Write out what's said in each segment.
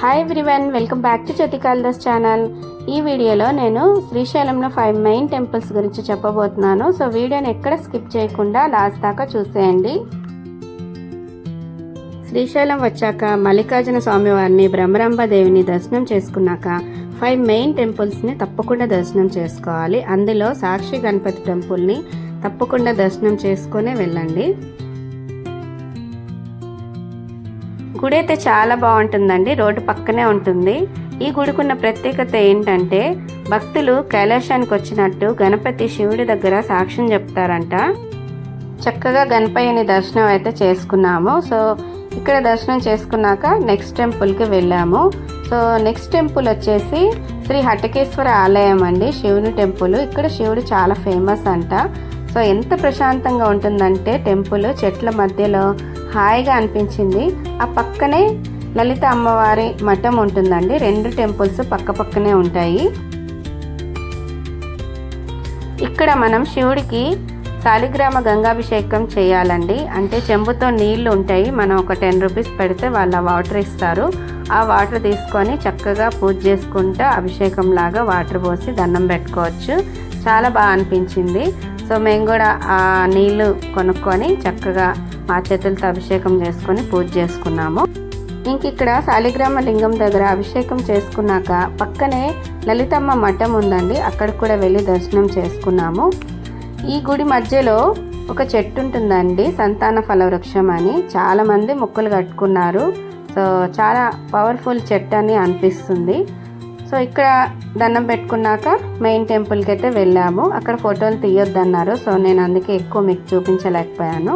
Hi everyone welcome back to Jyothikaladas channel ఈ వీడియోలో నేను శ్రీశైలంలో ఫైవ్ మెయిన్ టెంపుల్స్ గురించి చెప్పబోతున్నాను. సో వీడియోని ఎక్కడ స్కిప్ చేయకుండా లాస్ట్ దాకా చూసేయండి. శ్రీశైలం వచ్చాక మల్లికార్జున స్వామివారిని బ్రహ్మరంభ దేవిని దర్శనం చేసుకున్నాక ఫైవ్ మెయిన్ టెంపుల్స్ని తప్పకుండా దర్శనం చేసుకోవాలి. అందులో సాక్షి గణపతి టెంపుల్ని తప్పకుండా దర్శనం చేసుకునే వెళ్ళండి. గుడి అయితే చాలా బాగుంటుందండి రోడ్డు పక్కనే ఉంటుంది. ఈ గుడికున్న ప్రత్యేకత ఏంటంటే భక్తులు కైలాసానికి వచ్చినట్టు గణపతి శివుడి దగ్గర సాక్ష్యం చెప్తారంట. చక్కగా గణపయ్యని దర్శనం అయితే చేసుకున్నాము. సో ఇక్కడ దర్శనం చేసుకున్నాక నెక్స్ట్ టెంపుల్కి వెళ్ళాము. సో నెక్స్ట్ టెంపుల్ వచ్చేసి శ్రీ హటకేశ్వర ఆలయం అండి శివుని టెంపుల్. ఇక్కడ శివుడు చాలా ఫేమస్ అంట. సో ఎంత ప్రశాంతంగా ఉంటుందంటే టెంపుల్ చెట్ల మధ్యలో హాయిగా అనిపించింది. ఆ పక్కనే లలిత అమ్మవారి మఠం ఉంటుందండి. రెండు టెంపుల్స్ పక్క పక్కనే ఉంటాయి. ఇక్కడ మనం శివుడికి శాలిగ్రామ గంగాభిషేకం చేయాలండి. అంటే చెంబుతో నీళ్ళు ఉంటాయి. మనం ఒక టెన్ రూపీస్ పెడితే వాళ్ళ వాటర్ ఇస్తారు. ఆ వాటర్ తీసుకొని చక్కగా పూజ చేసుకుంటూ అభిషేకం లాగా వాటర్ పోసి దండం పెట్టుకోవచ్చు. చాలా బాగా అనిపించింది. సో మేము కూడా ఆ నీళ్ళు కొనుక్కొని చక్కగా మా చేతులతో అభిషేకం చేసుకొని పూజ చేసుకున్నాము. ఇంక ఇక్కడ శాలిగ్రామ లింగం దగ్గర అభిషేకం చేసుకున్నాక పక్కనే లలితమ్మ మఠం ఉందండి. అక్కడ కూడా వెళ్ళి దర్శనం చేసుకున్నాము. ఈ గుడి మధ్యలో ఒక చెట్టు ఉంటుందండి సంతాన ఫలవృక్షం అని. చాలామంది మొక్కలు కట్టుకున్నారు. సో చాలా పవర్ఫుల్ చెట్టు అని అనిపిస్తుంది. సో ఇక్కడ దండం పెట్టుకున్నాక మెయిన్ టెంపుల్కి అయితే వెళ్ళాము. అక్కడ ఫోటోలు తీయొద్దన్నారు. సో నేను అందుకే ఎక్కువ మీకు చూపించలేకపోయాను.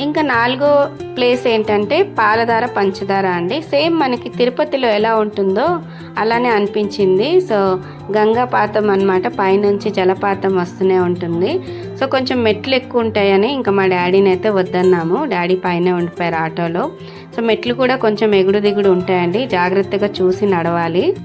ఇంకా నాలుగో ప్లేస్ ఏంటంటే పాలధార పంచదార అండి. సేమ్ మనకి తిరుపతిలో ఎలా ఉంటుందో అలానే అనిపించింది. సో గంగాపాతం అనమాట పైనుంచి జలపాతం వస్తూనే ఉంటుంది. సో కొంచెం మెట్లు ఎక్కువ ఉంటాయని ఇంకా మా డాడీని అయితే వద్దన్నాము. డాడీ పైనే ఉండిపోయారు ఆటోలో. సో మెట్లు కూడా కొంచెం ఎగుడు దిగుడు ఉంటాయండి. జాగ్రత్తగా చూసి నడవాలి.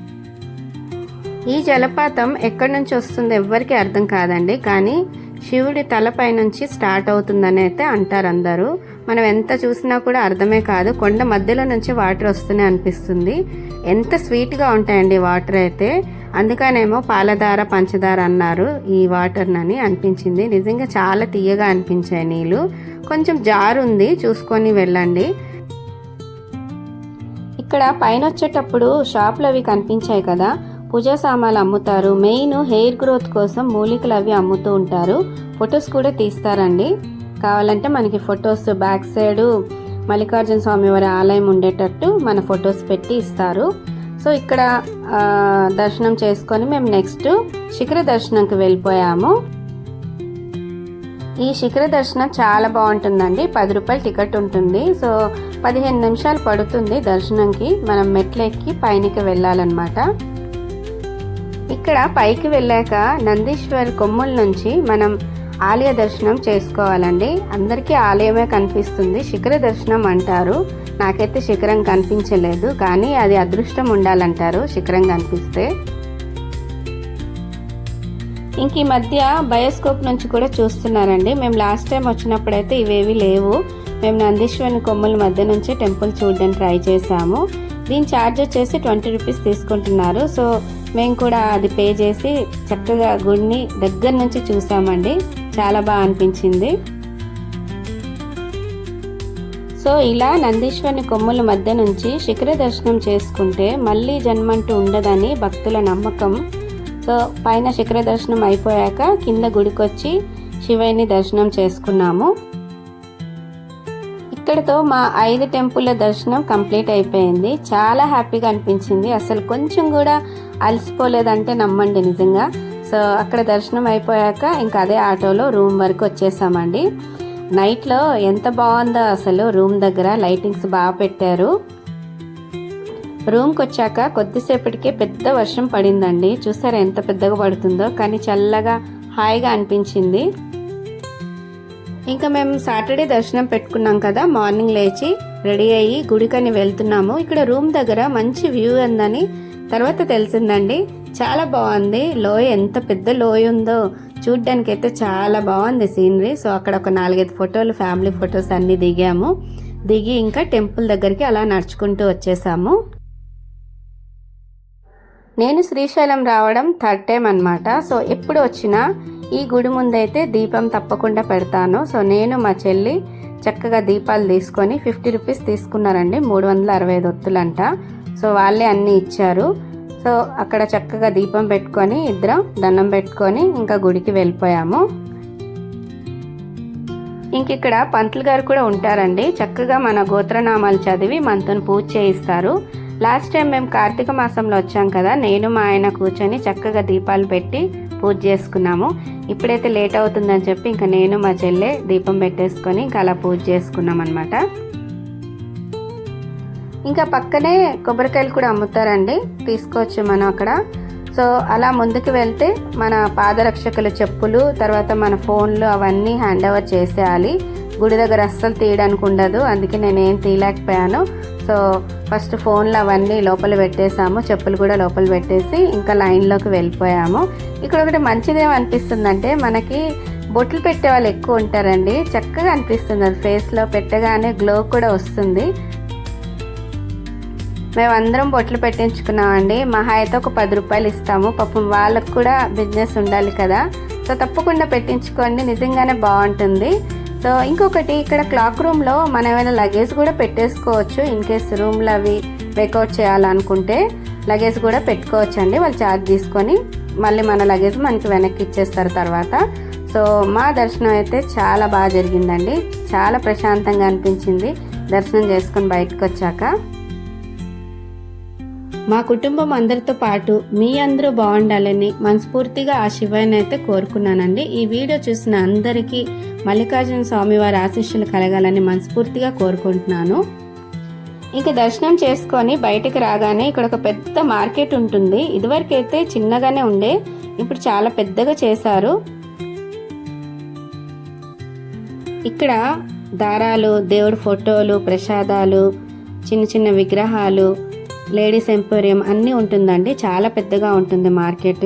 ఈ జలపాతం ఎక్కడి నుంచి వస్తుంది ఎవ్వరికి అర్థం కాదండి. కానీ శివుడి తలపై నుంచి స్టార్ట్ అవుతుందని అయితే అంటారు అందరూ. మనం ఎంత చూసినా కూడా అర్థమే కాదు. కొండ మధ్యలో నుంచి వాటర్ వస్తూనే అనిపిస్తుంది. ఎంత స్వీట్గా ఉంటాయండి వాటర్ అయితే. అందుకనేమో పాలధార పంచదార అన్నారు ఈ వాటర్నని అనిపించింది. నిజంగా చాలా తీయగా అనిపించాయి నీళ్ళు కొంచెం జారు ఉంది. చూసుకొని వెళ్ళండి. ఇక్కడ పైన వచ్చేటప్పుడు షాపులు అవి కనిపించాయి కదా. పూజా సామాన్లు అమ్ముతారు. మెయిన్ హెయిర్ గ్రోత్ కోసం మూలికలు అవి అమ్ముతూ ఉంటారు. ఫొటోస్ కూడా తీస్తారండి. కావాలంటే మనకి photos back side Mallikarjuna Swamy వారి ఆలయం ఉండేటట్టు మన ఫొటోస్ పెట్టి ఇస్తారు. సో ఇక్కడ దర్శనం చేసుకొని మేము నెక్స్ట్ శిఖర దర్శనంకి వెళ్ళిపోయాము. ఈ శిఖర దర్శనం చాలా బాగుంటుందండి. పది రూపాయలు టికెట్ ఉంటుంది. సో పదిహేను నిమిషాలు పడుతుంది దర్శనంకి. మనం మెట్లు ఎక్కి పైనకి వెళ్ళాలన్నమాట. ఇక్కడ పైకి వెళ్ళాక నందీశ్వర్ కొమ్ముల నుంచి మనం ఆలయ దర్శనం చేసుకోవాలండి. అందరికీ ఆలయమే కనిపిస్తుంది. శిఖర దర్శనం అంటారు. నాకైతే శిఖరం కనిపించలేదు కానీ అది అదృష్టం ఉండాలంటారు శిఖరం కనిపిస్తే. ఇంక ఈ మధ్య బయోస్కోప్ నుంచి కూడా చూస్తున్నారండి. మేము లాస్ట్ టైం వచ్చినప్పుడైతే ఇవేవి లేవు. మేము నందీశ్వరుని కొమ్ముల మధ్య నుంచి టెంపుల్ చూడడానికి ట్రై చేసాము దీని ఛార్జ్ వచ్చేసి ట్వంటీ రూపీస్ తీసుకుంటున్నారు. సో మేము కూడా అది పే చేసి చక్కగా గుడిని దగ్గర నుంచి చూసామండి. చాలా బాగా అనిపించింది. సో ఇలా నందీశ్వరుని కొమ్ముల మధ్య నుంచి శిఖర దర్శనం చేసుకుంటే మళ్ళీ జన్మంటూ ఉండదని భక్తుల నమ్మకం. సో పైన శిఖర దర్శనం అయిపోయాక కింద గుడికొచ్చి శివయ్యని దర్శనం చేసుకున్నాము. ఇక్కడితో మా ఐదు టెంపుల్ల దర్శనం కంప్లీట్ అయిపోయింది. చాలా హ్యాపీగా అనిపించింది. అసలు కొంచెం కూడా అలసిపోలేదంటే నమ్మండి నిజంగా. సో అక్కడ దర్శనం అయిపోయాక ఇంకా అదే ఆటోలో రూమ్ వరకు వచ్చేసామండి. నైట్లో ఎంత బాగుందో అసలు రూమ్ దగ్గర లైటింగ్స్ బాగా పెట్టారు. రూమ్కి వచ్చాక కొద్దిసేపటికే పెద్ద వర్షం పడిందండి. చూసారా ఎంత పెద్దగా పడుతుందో కానీ చల్లగా హాయిగా అనిపించింది. ఇంకా మేము సాటర్డే దర్శనం పెట్టుకున్నాం కదా మార్నింగ్ లేచి రెడీ అయ్యి గుడికని వెళ్తున్నాము. ఇక్కడ రూమ్ దగ్గర మంచి వ్యూ ఉందని తర్వాత తెలిసిందండి చాలా బాగుంది. లోయ ఎంత పెద్ద లోయ ఉందో చూడ్డానికి అయితే చాలా బాగుంది సీనరీ. సో అక్కడ ఒక నాలుగైదు ఫోటోలు ఫ్యామిలీ ఫొటోస్ అన్నీ దిగాము. దిగి ఇంకా టెంపుల్ దగ్గరికి అలా నడుచుకుంటూ వచ్చేసాము. నేను శ్రీశైలం రావడం థర్డ్ టైం అనమాట సో ఎప్పుడు వచ్చినా ఈ గుడి ముందైతే దీపం తప్పకుండా పెడతాను. సో నేను మా చెల్లి చక్కగా దీపాలు తీసుకొని ఫిఫ్టీ రూపీస్ తీసుకున్నారండి. మూడు వందల అరవై ఐదు ఒత్తులంట. సో వాళ్ళే అన్నీ ఇచ్చారు. సో అక్కడ చక్కగా దీపం పెట్టుకొని ఇద్దరం దండం పెట్టుకొని ఇంకా గుడికి వెళ్ళిపోయాము. ఇంక ఇక్కడ పంతులు గారు కూడా ఉంటారండి. చక్కగా మన గోత్రనామాలు చదివి మనతో పూజ చేయిస్తారు. లాస్ట్ టైం మేము కార్తీక మాసంలో వచ్చాం కదా నేను మా ఆయన కూర్చొని చక్కగా దీపాలు పెట్టి పూజ చేసుకున్నాము. ఇప్పుడైతే లేట్ అవుతుందని చెప్పి ఇంకా నేను మా చెల్లె దీపం పెట్టేసుకొని ఇంకా అలా పూజ చేసుకున్నాం అనమాట ఇంకా పక్కనే కొబ్బరికాయలు కూడా అమ్ముతారండి. తీసుకోవచ్చు మనం అక్కడ. సో అలా ముందుకు వెళ్తే మన పాదరక్షకుల చెప్పులు తర్వాత మన ఫోన్లు అవన్నీ హ్యాండ్ ఓవర్ చేసేయాలి. గుడి దగ్గర అస్సలు తీయడానికి ఉండదు. అందుకే నేనేం తీయలేకపోయాను. సో ఫస్ట్ ఫోన్లు అవన్నీ లోపల పెట్టేసాము చెప్పులు కూడా లోపల పెట్టేసి ఇంకా లైన్లోకి వెళ్ళిపోయాము. ఇక్కడ ఒకటి మంచిది ఏమనిపిస్తుందంటే మనకి బొట్లు పెట్టే వాళ్ళు ఎక్కువ ఉంటారండి. చక్కగా అనిపిస్తుంది. అది ఫేస్లో పెట్టగానే గ్లో కూడా వస్తుంది. మేమందరం బొట్లు పెట్టించుకున్నామండి. మహా అయితే ఒక పది రూపాయలు ఇస్తాము. పాపం వాళ్ళకు కూడా బిజినెస్ ఉండాలి కదా. సో తప్పకుండా పెట్టించుకోండి. నిజంగానే బాగుంటుంది. సో ఇంకొకటి ఇక్కడ క్లాక్ రూమ్లో మనం ఏమైనా లగేజ్ కూడా పెట్టేసుకోవచ్చు. ఇన్ కేస్ రూమ్లు అవి వేకౌట్ చేయాలనుకుంటే లగేజ్ కూడా పెట్టుకోవచ్చు అండి వాళ్ళు ఛార్జ్ తీసుకొని మళ్ళీ మన లగేజ్ మనకి వెనక్కి ఇచ్చేస్తారు తర్వాత. సో మా దర్శనం అయితే చాలా బాగా జరిగిందండి. చాలా ప్రశాంతంగా అనిపించింది. దర్శనం చేసుకొని బయటకు వచ్చాక. మా కుటుంబం అందరితో పాటు మీ అందరూ బాగుండాలని మనస్ఫూర్తిగా ఆ శివాన్ని అయితే కోరుకున్నానండి. ఈ వీడియో చూసిన అందరికీ మల్లికార్జున స్వామి వారి ఆశీస్సులు కలగాలని మనస్ఫూర్తిగా కోరుకుంటున్నాను. ఇంకా దర్శనం చేసుకొని బయటకు రాగానే ఇక్కడ ఒక పెద్ద మార్కెట్ ఉంటుంది. ఇదివరకైతే చిన్నగానే ఉండే ఇప్పుడు చాలా పెద్దగా చేశారు. ఇక్కడ దారాలు దేవుడి ఫోటోలు ప్రసాదాలు చిన్న చిన్న విగ్రహాలు లేడీస్ ఎంపోరియం అన్నీ ఉంటుందండి. చాలా పెద్దగా ఉంటుంది మార్కెట్.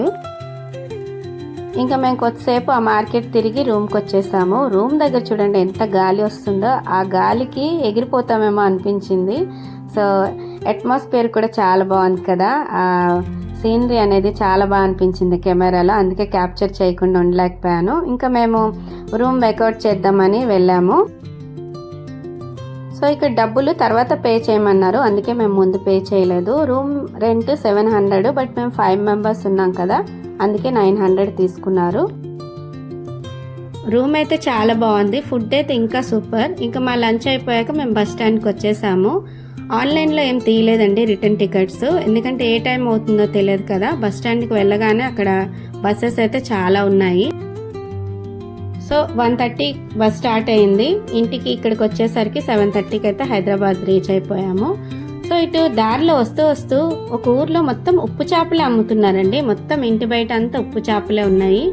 ఇంకా మేము కొద్దిసేపు ఆ మార్కెట్ తిరిగి రూమ్కి వచ్చేసాము. రూమ్ దగ్గర చూడండి ఎంత గాలి వస్తుందో. ఆ గాలికి ఎగిరిపోతామేమో అనిపించింది. సో అట్మాస్ఫియర్ కూడా చాలా బాగుంది కదా. ఆ సీనరీ అనేది చాలా బాగా అనిపించింది కెమెరాలో. అందుకే క్యాప్చర్ చేయకుండా ఉండలేకపోయాను. ఇంకా మేము రూమ్ వెకౌట్ చేద్దామని వెళ్ళాము. సో ఇక్కడ డబ్బులు తర్వాత పే చేయమన్నారు. అందుకే మేము ముందు పే చేయలేదు. Room rent seven hundred but మేము ఫైవ్ మెంబర్స్ ఉన్నాం కదా అందుకే నైన్ హండ్రెడ్ తీసుకున్నారు. రూమ్ అయితే చాలా బాగుంది. ఫుడ్ అయితే ఇంకా సూపర్. ఇంకా మా లంచ్ అయిపోయాక మేము బస్ స్టాండ్కి వచ్చేసాము. ఆన్లైన్లో ఏం తీయలేదండి రిటర్న్ టికెట్స్. ఎందుకంటే ఏ టైం అవుతుందో తెలియదు కదా. బస్ స్టాండ్కి వెళ్ళగానే అక్కడ బస్సెస్ అయితే చాలా ఉన్నాయి. So one thirty bus start అయింది. ఇంటికి ఇక్కడికి వచ్చేసరికి సెవెన్ థర్టీకి అయితే హైదరాబాద్ రీచ్ అయిపోయాము. సో ఇటు దారిలో వస్తూ వస్తూ ఒక ఊర్లో మొత్తం ఉప్పు చేపలే అమ్ముతున్నారండి. మొత్తం ఇంటి బయట అంతా ఉప్పు చేపలే ఉన్నాయి.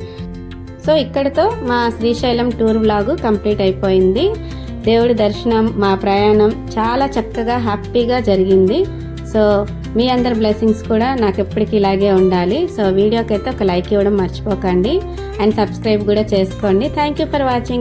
సో ఇక్కడితో మా శ్రీశైలం టూర్ బ్లాగ్ కంప్లీట్ అయిపోయింది. దేవుడి దర్శనం మా ప్రయాణం చాలా చక్కగా హ్యాపీగా జరిగింది. సో మీ అందరి బ్లెస్సింగ్స్ కూడా నాకు ఎప్పటికీ ఇలాగే ఉండాలి. సో వీడియోకి అయితే ఒక లైక్ ఇవ్వడం మర్చిపోకండి. అండ్ సబ్స్క్రైబ్ కూడా చేసుకోండి. Thank you for watching